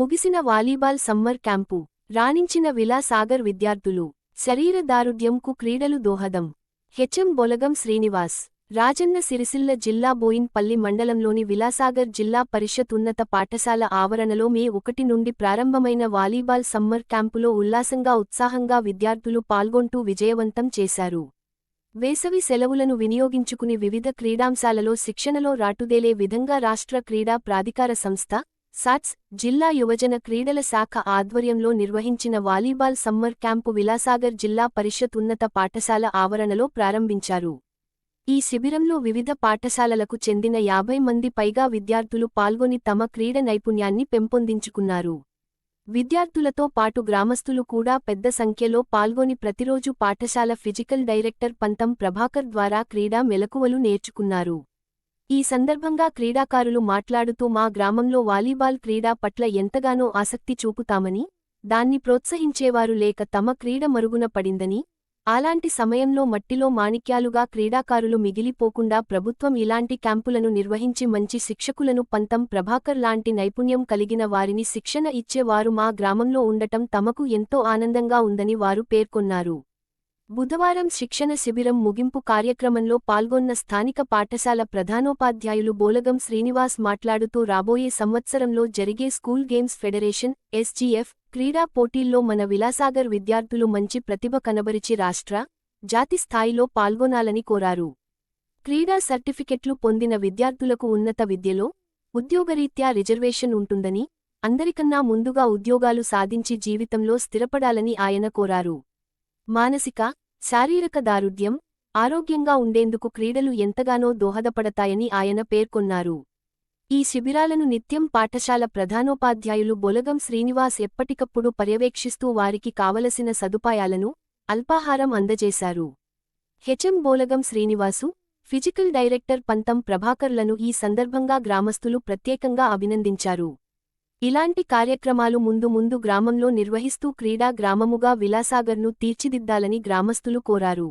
ముగిసిన volleyball summer camp రాణించిన విలాసాగర్ విద్యార్థులు శరీర దారుఢ్యంకు క్రీడలు దోహదం. హెచ్ఎం బొలగం శ్రీనివాస్ రాజన్న సిరిసిల్ల జిల్లా బోయిన్పల్లి మండలంలోని విలాసాగర్ జిల్లా పరిషత్ ఉన్నత పాఠశాల ఆవరణలో మే ఒకటి నుండి ప్రారంభమైన వాలీబాల్ సమ్మర్ క్యాంపులో ఉల్లాసంగా ఉత్సాహంగా విద్యార్థులు పాల్గొంటూ విజయవంతం చేశారు. వేసవి సెలవులను వినియోగించుకుని వివిధ క్రీడాంశాలలో శిక్షణలో రాటుదేలే విధంగా రాష్ట్ర క్రీడా ప్రాధికార సంస్థ సాట్స్ జిల్లా యువజన క్రీడల శాఖ ఆధ్వర్యంలో నిర్వహించిన వాలీబాల్ సమ్మర్ క్యాంపు విలాసాగర్ జిల్లా పరిషత్ ఉన్నత పాఠశాల ఆవరణలో ప్రారంభించారు. ఈ శిబిరంలో వివిధ పాఠశాలలకు చెందిన యాభై మంది పైగా విద్యార్థులు పాల్గొని తమ క్రీడ నైపుణ్యాన్ని పెంపొందించుకున్నారు. విద్యార్థులతో పాటు గ్రామస్తులు కూడా పెద్ద సంఖ్యలో పాల్గొని ప్రతిరోజు పాఠశాల ఫిజికల్ డైరెక్టర్ పంతం ప్రభాకర్ ద్వారా క్రీడా మెలకువలు నేర్చుకున్నారు. ఈ సందర్భంగా క్రీడాకారులు మాట్లాడుతూ మా గ్రామంలో వాలీబాల్ క్రీడా పట్ల ఎంతగానో ఆసక్తి చూపుతామని దాన్ని ప్రోత్సహించేవారు లేక తమ క్రీడ మరుగున పడిందని అలాంటి సమయంలో మట్టిలో మాణిక్యాలుగా క్రీడాకారులు మిగిలిపోకుండా ప్రభుత్వం ఇలాంటి క్యాంపులను నిర్వహించి మంచి శిక్షకులను పంతం ప్రభాకర్ లాంటి నైపుణ్యం కలిగిన వారిని శిక్షణ ఇచ్చేవారు మా గ్రామంలో ఉండటం తమకు ఎంతో ఆనందంగా ఉందని వారు పేర్కొన్నారు. బుధవారం శిక్షణ శిబిరం ముగింపు కార్యక్రమంలో పాల్గొన్న స్థానిక పాఠశాల ప్రధానోపాధ్యాయులు బోలగం శ్రీనివాస్ మాట్లాడుతూ రాబోయే సంవత్సరంలో జరిగే స్కూల్ గేమ్స్ ఫెడరేషన్ ఎస్జీఎఫ్ క్రీడా పోటీల్లో మన విలాసాగర్ విద్యార్థులు మంచి ప్రతిభ కనబరిచి రాష్ట్ర జాతి స్థాయిలో పాల్గొనాలని కోరారు. క్రీడా సర్టిఫికెట్లు పొందిన విద్యార్థులకు ఉన్నత విద్యలో ఉద్యోగరీత్యా రిజర్వేషన్ ఉంటుందని అందరికన్నా ముందుగా ఉద్యోగాలు సాధించి జీవితంలో స్థిరపడాలని ఆయన కోరారు. మానసిక శారీరక దారుఢ్యం ఆరోగ్యంగా ఉండేందుకు క్రీడలు ఎంతగానో దోహదపడతాయని ఆయన పేర్కొన్నారు. ఈ శిబిరాలను నిత్యం పాఠశాల ప్రధానోపాధ్యాయులు బొలగం శ్రీనివాస్ ఎప్పటికప్పుడు పర్యవేక్షిస్తూ వారికి కావలసిన సదుపాయాలను అల్పాహారం అందజేశారు. HM Bolagam Srinivasu physical director Pantham ప్రభాకర్లను ఈ సందర్భంగా గ్రామస్తులు ప్రత్యేకంగా అభినందించారు. ఇలాంటి కార్యక్రమాలు ముందు ముందు గ్రామంలో నిర్వహిస్తూ క్రీడా గ్రామముగా విలాసాగర్ను తీర్చిదిద్దాలని గ్రామస్తులు కోరారు.